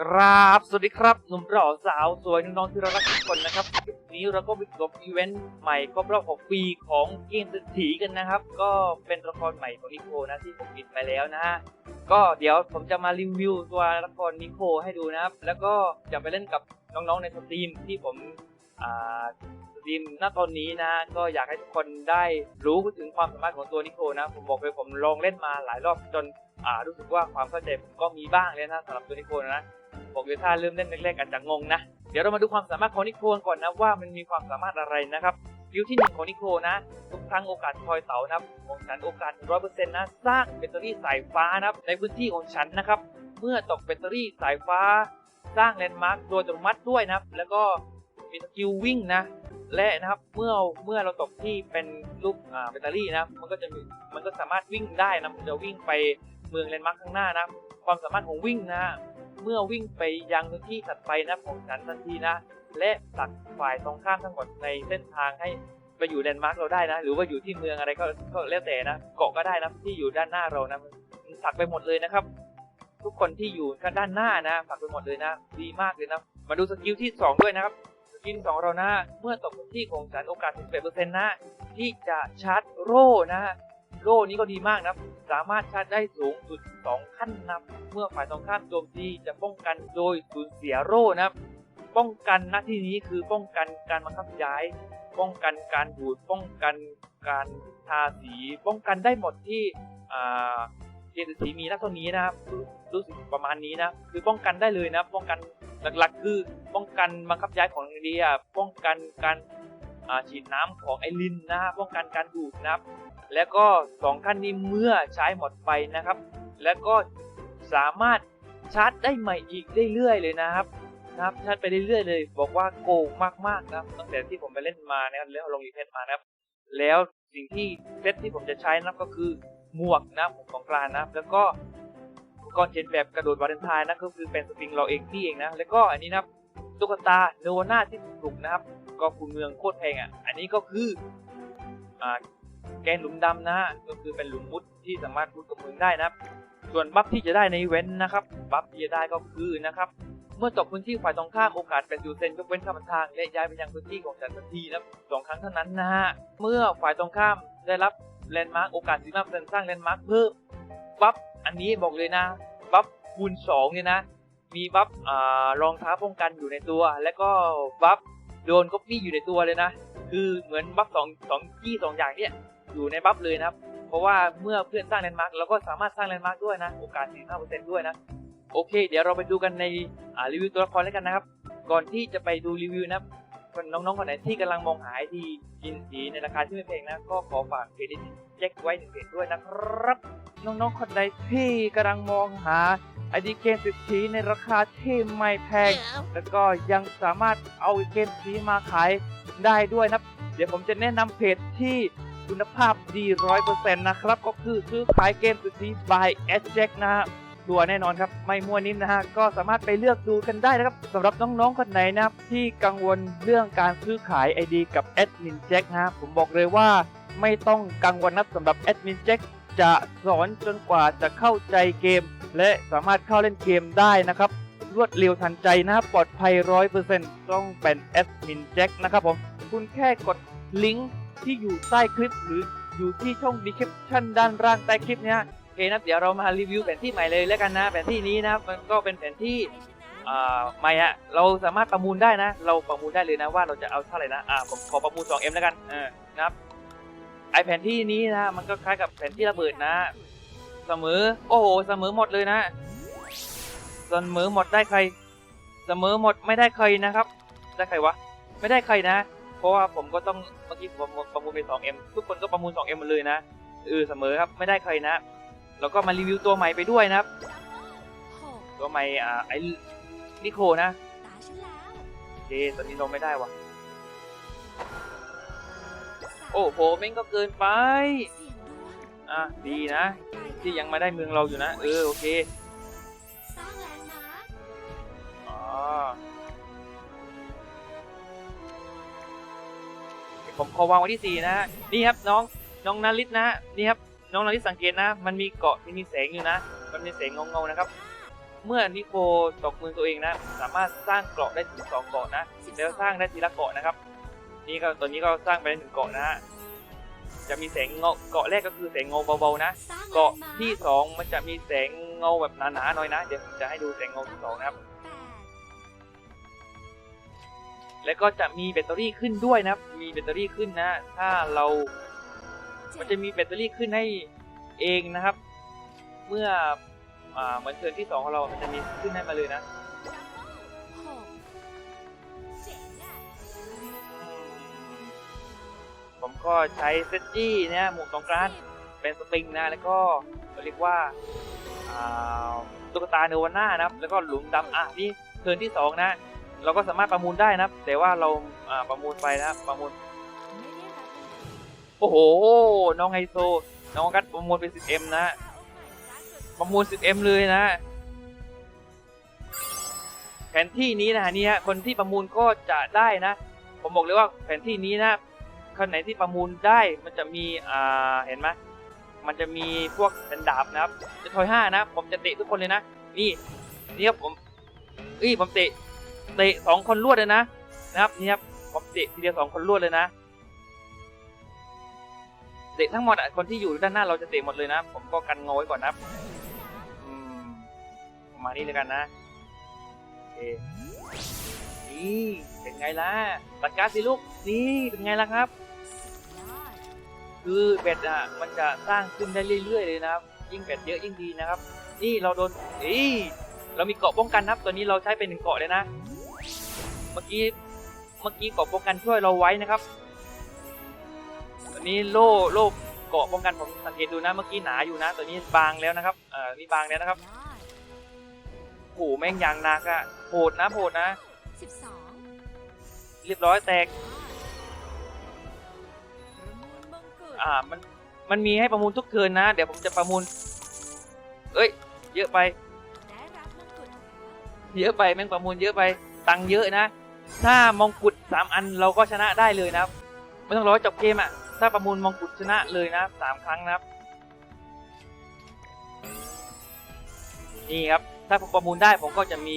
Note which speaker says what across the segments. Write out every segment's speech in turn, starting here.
Speaker 1: กราบสวัสดีครับ หนุ่มหล่อสาวสวยน้องๆที่เรารักทุกคนนะครับคลิปนี้เราก็ไปจบอีเวนต์ใหม่ครบรอบ6ปีของเกมเศรษฐีกันนะครับ ก็เป็นละครใหม่ของนิโคนะที่ผมปิดไปแล้วนะฮะ ก็เดี๋ยวผมจะมารีวิวตัวละครนิโคให้ดูนะครับ แล้วก็จะไปเล่นกับน้องๆในสตรีมที่ผมอ่าสตรีมณตอนนี้นะก็อยากให้ทุกคนได้รู้ถึงความสามารถของตัวนิโคนะ ผมบอกเลยผมลองเล่นมาหลายรอบจนรู้สึกว่าความเข้าใจผมก็มีบ้างเลยนะสำหรับตัวนิโคลนะ บอกเลยถ้าเริ่มเล่นแรกๆอาจจะงงนะ เดี๋ยวเรามาดูความสามารถของนิโคลก่อนนะว่ามันมีความสามารถอะไรนะครับวิวที่หนึ่งของนิโคลนะ ทุกครั้งโอกาสคอยเตานะครับของฉันโอกาสร้อยเปอร์เซ็นต์นะ สร้างแบตเตอรี่สายฟ้านะครับในพื้นที่ของฉันนะครับ เมื่อตกแบตเตอรี่สายฟ้า สร้างแลนด์มาร์คโดยอัตโนมัติด้วยนะครับ แล้วก็มีสกิลวิ่งนะ และนะครับเมื่อเมื่อเราตกที่เป็นรูปอ่าแบตเตอรี่นะมันก็จะม,มันก็สามารถวิ่งได้นะมันจะวิ่งไปเมืองแลนด์มาร์คข้างหน้านะ ความสามารถของวิ่งนะ เมื่อวิ่งไปยังพื้นที่ถัดไปนะของฉันทันทีนะ และตัดฝ่ายตรงข้ามทั้งหมดในเส้นทางให้ไปอยู่แลนด์มาร์คเราได้นะ หรือว่าอยู่ที่เมืองอะไรก็ก็แล้วแต่นะเกาะก็ได้นะที่อยู่ด้านหน้าเรานะมันตักไปหมดเลยนะครับ ทุกคนที่อยู่ข้างด้านหน้านะตักไปหมดเลยนะ ดีมากเลยนะมาดูสกิลที่สองด้วยนะครับสกิลสองเรานะ เมื่อตกพื้นที่ของฉันโอกาส11%นะ ที่จะชาร์จโร่นะ โล่นี้ก็ดีมากนะครับสามารถชาร์จได้สูงสุด 2 ขั้นนะเมื่อฝ่ายตรงข้ามโจมตีจะป้องกันโดยสูญเสียโล่นะครับป้องกันหน้าที่นี้คือป้องกันการบังคับย้าย ป้องกันการดูดป้องกันการทาสี ป้องกันได้หมดที่เกมสีมีหน้าเท่านี้นะครับรู้สึกประมาณนี้นะคือป้องกันได้เลยนะป้องกันหลักๆ คือป้องกันบังคับย้ายของเรียป้องกันการฉีดน้ำของไอรินนะฮะป้องกันการดูดนะครับ แล้วก็สองขั้นนี้เมื่อใช้หมดไปนะครับ แล้วก็สามารถชาร์จได้ใหม่อีกเรื่อยๆเลยนะครับนะครับชาร์จไปเรื่อยๆเลย บอกว่าโกงมากๆนะครับตั้งแต่ที่ผมไปเล่นมานะครับแล้วลงอีเวนต์มานะครับ แล้วสิ่งที่เซตที่ผมจะใช้นะครับก็คือหมวกนะครับของกลางนะครับ แล้วก็อุปกรณ์เขียนแบบกระโดดวาเลนไทน์นะก็คือเป็นสปริงเราเองพี่เองนะแล้วก็อันนี้นะครับตุ๊กตาโนวาน่าที่ถูกนะครับ ก็คุณเมืองโคตรแพงอะ อันนี้ก็คืออ่า แกนหลุมดำนะฮะก็คือเป็นหลุมมุดที่สามารถมุดกับมือได้นะครับ ส่วนบัฟที่จะได้ในเว้นนะครับบัฟที่จะได้ก็คือนะครับเมื่อตกพื้นที่ฝ่ายตรงข้ามโอกาสเป็นยูเซนยกเว้นข้ามทางและย้ายไปยังพื้นที่ของฉันทันทีนะสองครั้งเท่านั้นนะฮะเมื่อฝ่ายตรงข้ามได้รับแลนด์มาร์กโอกาส15%สร้างแลนด์มาร์กเพิ่มบัฟอันนี้บอกเลยนะบัฟคูณ2เนี่ยนะมีบัฟอ่ารองเท้าป้องกันอยู่ในตัว และก็บัฟโดนก๊อปปี้อยู่ในตัวเลยนะ คือเหมือนบัฟสองสองที่สองอย่างเนี่ย อยู่ในบัฟเลยนะครับ เพราะว่าเมื่อเพื่อนสร้างแลนด์มาร์กเราก็สามารถสร้างแลนด์มาร์กด้วยนะ โอกาส 45%ด้วยนะ โอเค เดี๋ยวเราไปดูกันในรีวิวตัวละครแล้วกันนะครับ ก่อนที่จะไปดูรีวิวนะครับน้องๆคนไหนที่กำลังมองหาไอดีกินสีในราคาที่ไม่แพงนะ ก็ขอฝากเพจนี้แจ็คไว้หนึ่งเพจด้วยนะครับ น้องๆคนใดที่กำลังมองหาไอดีเกมสิทธิในราคาที่ไม่แพง แล้วก็ยังสามารถเอาเกมสีมาขายได้ด้วยนะ เดี๋ยวผมจะแนะนำเพจที่ คุณภาพดีร้อยเปอร์เซ็นต์นะครับ ก็คือซื้อขายเกมสุดทธิ by s j a c k นะฮะชัวแน่นอนครับ ไม่มั่วนิ่มนะฮะ ก็สามารถไปเลือกดูกันได้นะครับสำหรับน้องๆ คนไหนนะครับ ที่กังวลเรื่องการซื้อขาย ID กับแอดมินแจ็คนะฮะผมบอกเลยว่าไม่ต้องกังวลนะสำหรับแอดมินแจ็คจะสอนจนกว่าจะเข้าใจเกม และสามารถเข้าเล่นเกมได้นะครับ รวดเร็วทันใจนะปลอดภัยร้อยเปอร์เซ็นต์ต้องเป็นแอดมินแจ็คนะครับผม คุณแค่กดลิงก์ ที่อยู่ใต้คลิป หรืออยู่ที่ช่อง description ด้านล่างใต้คลิปเนี้ยโอเคนะเดี๋ยวเรามารีวิวแผนที่ใหม่เลยแล้วกันนะแผนที่นี้นะมันก็เป็นแผนที่ใหม่อะเราสามารถประมูลได้นะ เราประมูลได้เลยนะว่าเราจะเอาเท่าไหร่นะอ่าผมขอประมูล 2M แล้วกันเออนะครับไอแผนที่นี้นะมันก็คล้ายกับแผนที่ระเบิดนะ เสมอโอ้โหเสมอหมดเลยนะเสมอหมดได้ใคร เสมอหมดไม่ได้ใครนะครับ ได้ใครวะ ไม่ได้ใครนะ เพราะว่าผมก็ต้องเมื่อกี้ผมประมูลไป 2M ทุกคนก็ประมูล 2M หมดเลยนะเออเสมอครับไม่ได้ใครนะ แล้วก็มารีวิวตัวใหม่ไปด้วยนะครับ ตัวใหม่อ่าไอ้นิโคนะโอเคตอนนี้ลงไม่ได้วะโอ้โหแม่งก็เกินไปอะดีนะ ที่ยังมาได้เมืองเราอยู่นะ เออโอเค ผมขอวางไว้ที่สี่นะฮะนี่ครับน้องน้องนาริตนะนี่ครับน้องนาริตสังเกตนะ มันมีเกาะมันมีแสงอยู่นะ มันมีแสงเงาๆนะครับ เมื่อนิโคตกมือตัวเองนะ สามารถสร้างเกาะได้ถึงสองเกาะนะแล้วสร้างได้ทีละเกาะนะครับ นี่ก็ตอนนี้ก็สร้างไปได้หนึ่งเกาะนะฮะจะมีแสงเงาเกาะแรกก็คือแสงเงาเบาๆนะ เกาะที่สองมันจะมีแสงเงาแบบหนาๆหน่อยนะ เดี๋ยวผมจะให้ดูแสงเงาที่สองนะครับ
Speaker 2: แล้
Speaker 1: วก็จะมีแบตเตอรี่ขึ้นด้วยนะมีแบตเตอรี่ขึ้นนะ ถ้าเรา มันจะมีแบตเตอรี่ขึ้นให้เองนะครับ เมื่อเหมือนเทิร์นที่สองของเรา มันจะมีขึ้นให้มาเลยนะผมก็ใช้เซจี้เนี่ยหมวกสงกรานเป็นสปริงนะ แล้วก็เรียกว่าตุ๊กตาเนวาน่านะครับ แล้วก็หลุมดำอะนี่เทิร์นที่สองนะ เราก็สามารถประมูลได้นะครับ แต่ว่าเราประมูลไปนะครับประมูล โอ้โห น้องไฮโซ น้องกัดประมูลเป็น 10M นะ ประมูล 10M เลยนะ แผนที่นี้นะนี่ฮะคนที่ประมูลก็จะได้นะ ผมบอกเลยว่าแผนที่นี้นะคนไหนที่ประมูลได้มันจะมีอ่าเห็นไหมมันจะมีพวกเป็นดาบนะครับ จะทอยห้านะ ผมจะเตะทุกคนเลยนะ นี่ นี่ครับผมอีผมเตะ เตะสองคนรวดเลยนะนะครับนี่ครับผมเตะทีเดียวสองคนรวดเลยนะเตะทั้งหมดอะคนที่อยู่ด้านหน้าเราจะเตะหมดเลยนะ ผมก็กันงอไว้ก่อนนะอืมมานี้เลยกันนะโอเคนี่เป็นไงล่ะตัดการสิลูกนี่เป็นไงล่ะครับ คือเบ็ดอะมันจะสร้างขึ้นได้เรื่อยๆเลยนะครับ ยิ่งเบ็ดเยอะยิ่งดีนะครับ นี่เราโดนอีเรามีเกาะป้องกันนะครับตัวนี้เราใช้เป็นหนึ่งเกาะเลยนะ มื่อกี้เมื่อกี้เกาะป้องกันช่วยเราไว้นะครับตัวนี้โล่โล่เกาะป้องกันผมสังเกตดูนะเมื่อกี้หนาอยู่นะตัวนี้บางแล้วนะครับเอ่อนี่บางแล้วนะครับ
Speaker 2: ยอด
Speaker 1: โอ้โหแม่งยางนักอะโหดนะโหดนะเรียบร้อยแตกอ่ามันมันมีให้ประมูลทุกเทินนะ เดี๋ยวผมจะประมูล เอ้ย เยอะไป เยอะไปแม่งประมูลเยอะไป ตังเยอะนะ ถ้ามงกุฎสามอันเราก็ชนะได้เลยนะครับ ไม่ต้องรอจบเกมอะ ถ้าประมูลมงกุฎชนะเลยนะสามครั้งนะครับ นี่ครับ ถ้าผมประมูลได้ผมก็จะมี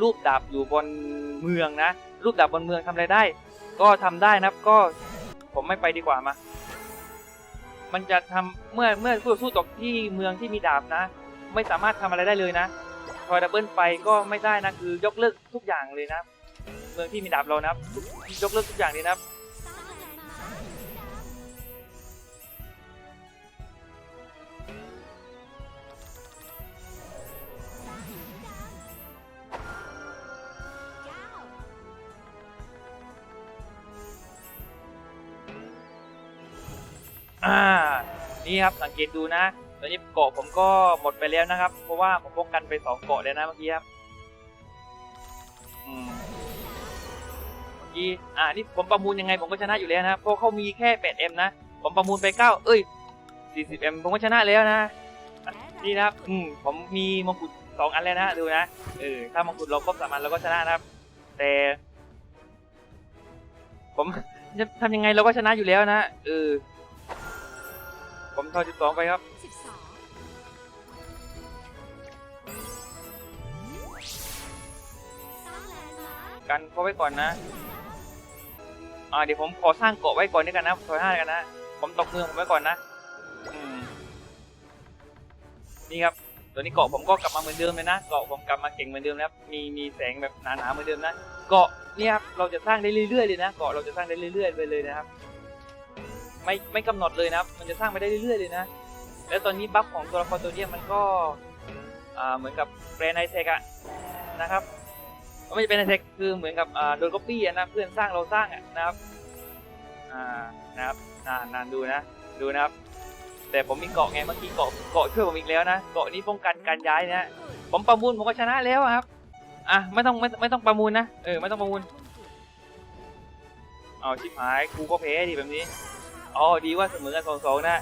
Speaker 1: รูปดาบอยู่บนเมืองนะ รูปดาบบนเมืองทำอะไรได้ ก็ทำได้นะครับ ก็ผมไม่ไปดีกว่ามา มันจะทำเมื่อเมื่อคู่ต่อสู้ตกที่เมืองที่มีดาบนะ ไม่สามารถทำอะไรได้เลยนะทอยดับเบิลไปก็ไม่ได้นะคือยกเลิกทุกอย่างเลยนะ เมืองที่มีดาบเรานะครับยกเลิกทุกอย่างเลยนะครับอ่านี่ครับสังเกตดูนะตอนนี้เกาะผมก็หมดไปแล้วนะครับ เพราะว่าผมป้องกันไปสองเกาะเลยนะเมื่อกี้ครับ กี้อ่านี่ผมประมูลยังไงผมก็ชนะอยู่แล้วนะเพราะเขามีแค่ 8M นะ ผมประมูลไป 9 เอ้ย 40M ผมก็ชนะแล้วนะ นี่นะครับอืมผมมีมงกุฎสองอันแล้วนะดูนะเออถ้ามงกุฎเราครบสามอันเราก็ชนะนะครับ แต่ ผมจะทำยังไงเราก็ชนะอยู่แล้วนะเออผมทอจุดสองไปครับกันเขาไว้ก่อนนะ อ่าเดี๋ยวผมขอสร้างเกาะไว้ก่อนด้วยกันนะทอยห้ากันนะผมตกเมืองผมไว้ก่อนนะอืมนี่ครับตัวนี้เกาะผมก็กลับมาเหมือนเดิมเลยนะเกาะผมกลับมาเก่งเหมือนเดิมแล้วมีมีแสงแบบหนาๆเหมือนเดิมนะเกาะเนี่ยครับเราจะสร้างได้เรื่อยๆเลยนะเกาะเราจะสร้างได้เรื่อยๆไปเลยนะครับ ไม่ไม่กำหนดเลยนะครับ มันจะสร้างไปได้เรื่อยๆเลยนะ แล้วตอนนี้บัฟของตัวละครตัวนี้มันก็อ่าเหมือนกับแบรนไนเทกอะนะครับ ไม่ใช่เป็นไนเทคคือเหมือนกับโดนก๊อปปี้อะนะเพื่อนสร้างเราสร้างอะนะครับอ่านะครับนานนานดูนะ ดูนะครับ แต่ผมมีเกาะไงเมื่อกี้เกาะเกาะช่วยผมอีกแล้วนะเกาะนี้ป้องกันการย้ายนะผมประมูลผมก็ชนะแล้วครับอะไม่ต้องไม่ไม่ต้องประมูลนะเออไม่ต้องประมูลเอาชิบหายกูก็แพ้ดิแบบนี้อ๋อดีว่าเสมอกันสองสองนะ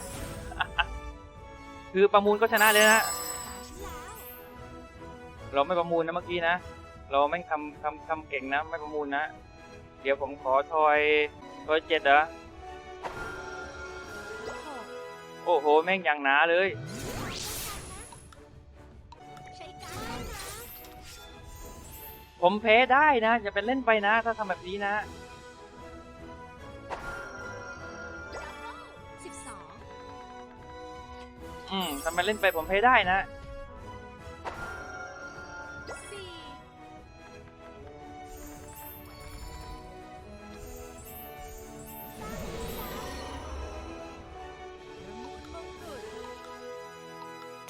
Speaker 1: คือประมูลก็ชนะเลยนะเราไม่ประมูลนะเมื่อกี้นะ เราแม่งทำทำทำเก่งนะไม่ประมูลนะ เดี๋ยวผมขอทอยทอยเจ็ดเหรอ
Speaker 2: หก
Speaker 1: โอ้โห แม่งอย่างหนาเลย
Speaker 2: ใช้การดนะ
Speaker 1: ผมแพ้ได้นะอย่าเป็นเล่นไปนะ ถ้าทำแบบนี้นะ
Speaker 2: สิบสอง
Speaker 1: อืมทำเป็นเล่นไปผมแพ้ได้นะ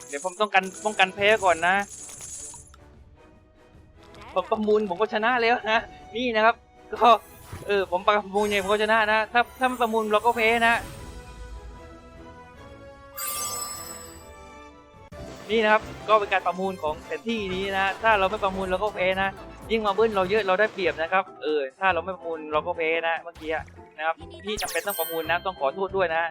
Speaker 1: เดี๋ยวผมต้องกันป้องกันแพ้ก่อนนะผมประมูลผมก็ชนะแล้วนะนี่นะครับ ก็เออผมประมูลเนี่ยผมก็ชนะนะ ถ้าถ้าไม่ประมูลเราก็แพ้นะ นี่นะครับก็เป็นการประมูลของแผนที่นี้นะ ถ้าเราไม่ประมูลเราก็แพ้นะ ยิ่งมาเบิ้ลเราเยอะเราได้เปรียบนะครับ เออถ้าเราไม่ประมูลเราก็แพ้นะเมื่อกี้นะครับพี่จำเป็นต้องประมูลนะต้องขอโทษด้วยนะ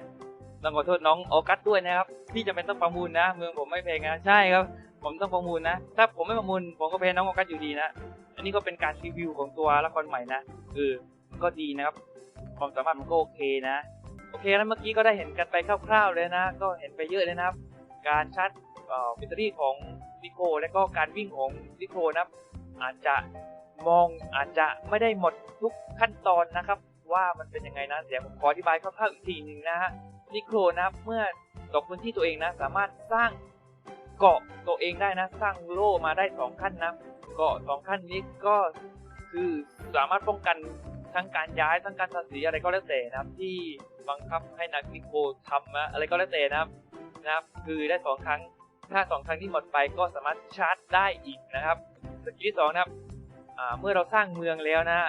Speaker 1: ต้องขอโทษน้องออกัสด้วยนะครับพี่จำเป็นต้องประมูลนะ เมืองผมไม่แพงนะใช่ครับ ผมต้องประมูลนะ ถ้าผมไม่ประมูลผมก็แพ้น้องออกัสอยู่ดีนะ อันนี้ก็เป็นการรีวิวของตัวละครใหม่นะเออก็ดีนะครับความสามารถมันก็โอเคนะ โอเคแล้วเมื่อกี้ก็ได้เห็นกันไปคร่าวๆเลยนะ ก็เห็นไปเยอะเลยนะครับ การชาร์จแบตเตอรี่ของดิโคและก็การวิ่งของดิโคนะครับ อาจจะมองอาจจะไม่ได้หมดทุกขั้นตอนนะครับ ว่ามันเป็นยังไงนะเดี๋ยวผมขออธิบายคร่าวๆอีกทีหนึ่งนะฮะ ดิโคนะครับเมื่อตกพื้นที่ตัวเองนะ สามารถสร้างเกาะตัวเองได้นะ สร้างโล่มาได้สองขั้นนะเกาะสองขั้นนี้ก็คือสามารถป้องกันทั้งการย้ายทั้งการตัดสีอะไรก็แล้วแต่นะครับ ที่บังคับให้นักดิโคทำนะอะไรก็แล้วแต่นะครับนะครับ คือได้สองครั้งถ้าสองครั้งที่หมดไปก็สามารถชาร์จได้อีกนะครับสกิลที่สองนะครับเมื่อเราสร้างเมืองแล้วนะ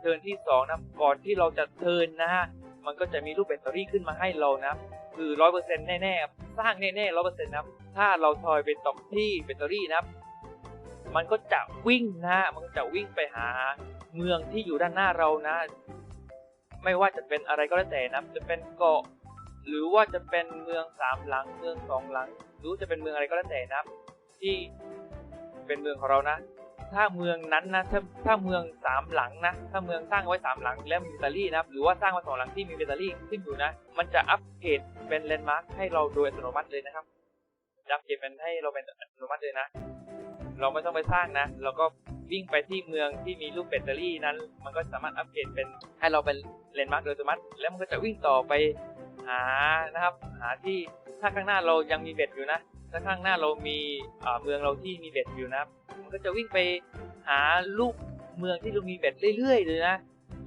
Speaker 1: เทิร์นที่สองนะก่อนที่เราจะเทิร์นนะฮะ มันก็จะมีรูปแบตเตอรี่ขึ้นมาให้เรานะคือร้อยเปอร์เซ็นต์แน่ๆครับสร้างแน่ๆร้อยเปอร์เซ็นต์นะถ้าเราทอยไปตกที่แบตเตอรี่นะมันก็จะวิ่งนะฮะมันก็จะวิ่งไปหาเมืองที่อยู่ด้านหน้าเรานะ ไม่ว่าจะเป็นอะไรก็แล้วแต่นะจะเป็นเกาะ หรือว่าจะเป็นเมืองสามหลัง เมืองสองหลัง หรือจะเป็นเมืองอะไรก็แล้วแต่นะที่เป็นเมืองของเรานะ ถ้าเมืองนั้นนะถ้าถ้าเมืองสามหลังนะถ้าเมืองสร้างไว้สามหลังแล้วมีแบตเตอรี่นะครับหรือว่าสร้างไว้สองหลังที่มีแบตเตอรี่ขึ้นอยู่นะ มันจะอัปเกรดเป็นแลนด์มาร์คให้เราโดยอัตโนมัติเลยนะครับอัปเกรดเป็นให้เราเป็นอัตโนมัติเลยนะ เราไม่ต้องไปสร้างนะ เราก็วิ่งไปที่เมืองที่มีรูปแบตเตอรี่นั้น มันก็สามารถอัปเกรดเป็นให้เราเป็นเลนด์มาร์กโดยอัตโนมัติ แล้วมันก็จะวิ่งต่อไปหานะครับ หาที่ถ้าข้างหน้าเรายังมีเบ็ดอยู่นะ ถ้าข้างหน้าเรามีเมืองเราที่มีเบ็ดอยู่นะมันก็จะวิ่งไปหาลูกเมืองที่เรามีเบ็ดเรื่อยๆเลยนะ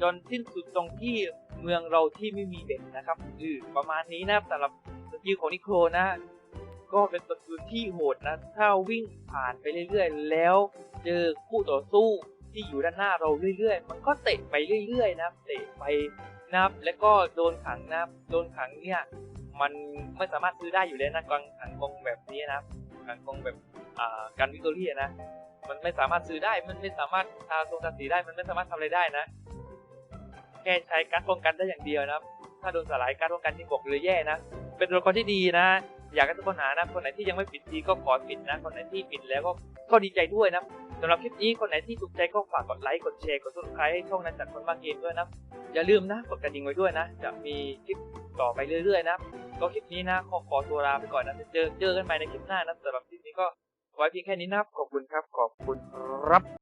Speaker 1: จนสิ้นสุดตรงที่เมืองเราที่ไม่มีเบ็ดนะครับอือประมาณนี้นะสำหรับสกิลของนิโคลนะ ก็เป็นสกิลที่โหดนะ ถ้าวิ่งผ่านไปเรื่อยๆ แล้วเจอคู่ต่อสู้ที่อยู่ด้านหน้าเราเรื่อยๆ มันก็เตะไปเรื่อยๆ นะ เตะไปนะครับ แล้วก็โดนขังนะครับ โดนขังเนี่ย มันไม่สามารถซื้อได้อยู่แล้วนะกองขังกงแบบนี้นะครับขังกงแบบอ่าการวิกตอรี่นะ มันไม่สามารถซื้อได้ มันไม่สามารถทาตรงทาสีได้ มันไม่สามารถทำอะไรได้นะ แค่ใช้การป้องกันได้อย่างเดียวนะ ถ้าโดนสลายการป้องกันที่บอกเลยแย่นะ เป็นตัวละครที่ดีนะ อยากให้ทุกคนหานะ คนไหนที่ยังไม่ปิดดีก็ขอปิดนะ คนไหนที่ปิดแล้วก็ก็ดีใจด้วยนะสำหรับคลิปนี้คนไหนที่ถูกใจก็ฝากกดไลค์ กดแชร์ กดซับสไครต์ให้ช่องนั้นจากคนบางเกมด้วยนะ อย่าลืมนะ กดกระดิ่งไว้ด้วยนะ จะมีคลิปต่อไปเรื่อยๆนะ ก็คลิปนี้นะขอขอตัวลาไปก่อนนะเจอเจอกันใหม่ในคลิปหน้านะสำหรับคลิปนี้ก็ไว้เพียงแค่นี้นะครับขอบคุณครับขอบคุณครับ